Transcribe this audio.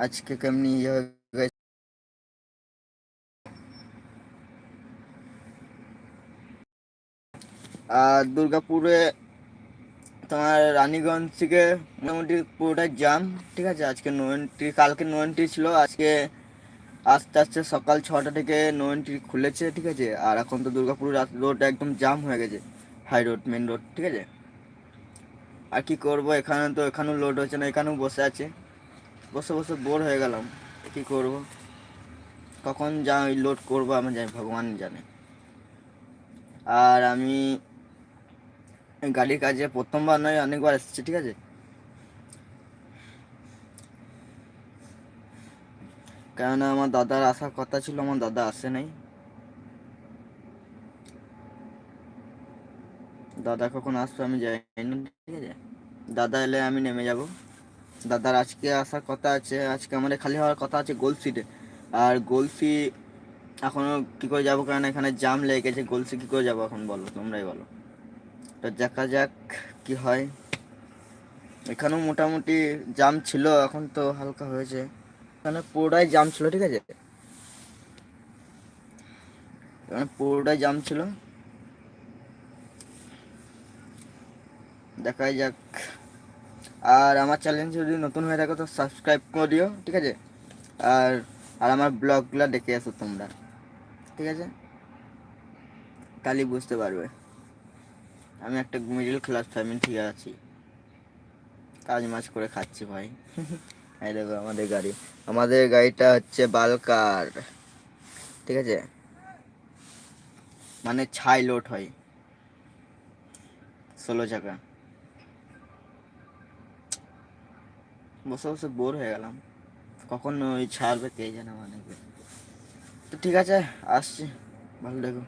আজকে কেমনি ইয়ে আর দুর্গাপুরে তোমার রানীগঞ্জ থেকে মোটামুটি পুরোটাই জাম ঠিক আছে? আজকে নো এন্ট্রি কালকে নো এন্ট্রি ছিল, আজকে আস্তে আস্তে সকাল ছটা থেকে নো এন্ট্রি খুলেছে, ঠিক আছে? আর এখন তো দুর্গাপুর রোড একদম জাম হয়ে গেছে হাই রোড মেন রোড ঠিক আছে? আর কি করব? এখানে তো এখানেও লোড হচ্ছে না, এখানেও বসে আছে। বসে বসে বোর হয়ে গেলাম, কি করব? কখন যা লোড করব আমি জানি, ভগবান জানে। আর আমি গাড়ির কাজে প্রথমবার নয়, অনেকবার এসেছি, ঠিক আছে? কেননা আমার দাদার আসার কথা ছিল, আমার দাদা আসে নাই। দাদা কখন আসবে আমি জানি ঠিক আছে? দাদা এলে আমি নেমে যাব। দাদার আজকে আসার কথা আছে, আজকে আমাদের খালি হওয়ার কথা আছে গোলসিতে আর গোলসি এখনও কি করে যাব কারণ এখানে জাম লেগে গেছে গোলসি কি করে যাব এখন বলো, তোমরাই বলো। তো দেখা যাক কি হয়। এখানেও মোটামুটি জাম ছিল, এখন তো হালকা হয়েছে। এখানে পুরোটাই জাম ছিল, ঠিক আছে? এখানে পুরোটাই জাম ছিল। দেখা যাক। আর আমার চ্যানেল যদি নতুন হয়ে থাকে তো সাবস্ক্রাইব করে দিও, ঠিক আছে? আর আর আমার ব্লগগুলো দেখে আসো তোমরা, ঠিক আছে? তাহলেই বুঝতে পারবে। আমি একটা মিডিল ক্লাস ফ্যামিলি ঠিক আছি। কাজ মাছ করে খাচ্ছি ভাই। এই দেখো আমাদের গাড়ি। আমাদের গাড়িটা হচ্ছে বালকার, ঠিক আছে? মানে ছাই লোড হয়। ষোলো চাকা। বসে বসে বোর হয়ে গেলাম। কখন ওই ছাড়বে কে জানে মানে তো ঠিক আছে, আসছি। ভালো দেখো